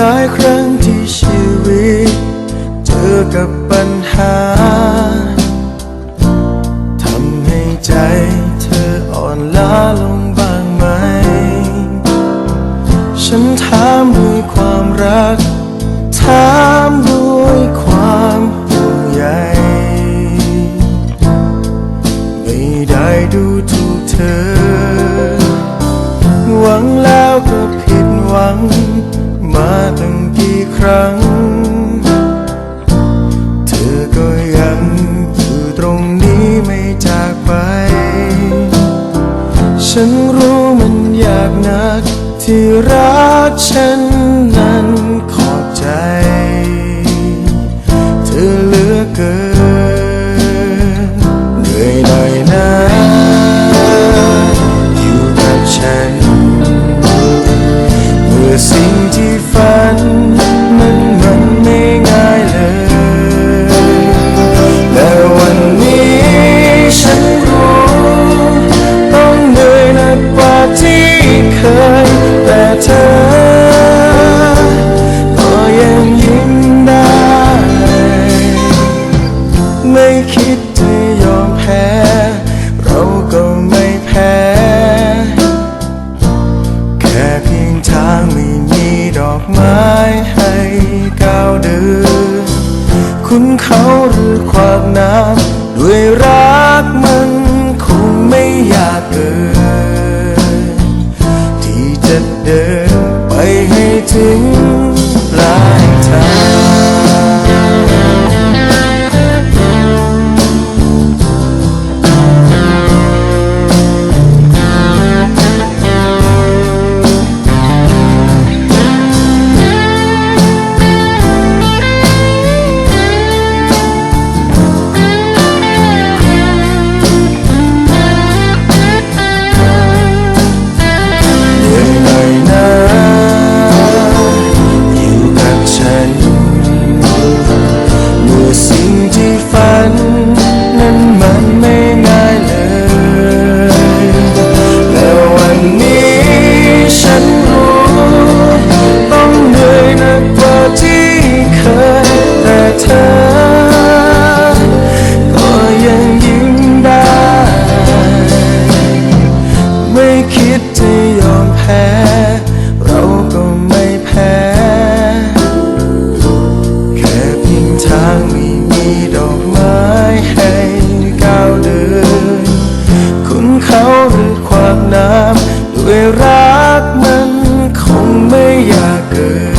หลายครั้งที่ชีวิต เจอกับปัญหาทำให้ใจเธออ่อนล้าลงบ้างไหม ฉันถามด้วยความรัก ถามด้วยความห่วงใยไม่ได้ดูถูกเธอ ฉันรู้มันยากนัก ที่รักฉันนั้นขอใจ เขาหรือความน้ำด้วยรักมันคงไม่อยากเกินที่จะเดินไปให้ถึง Yeah.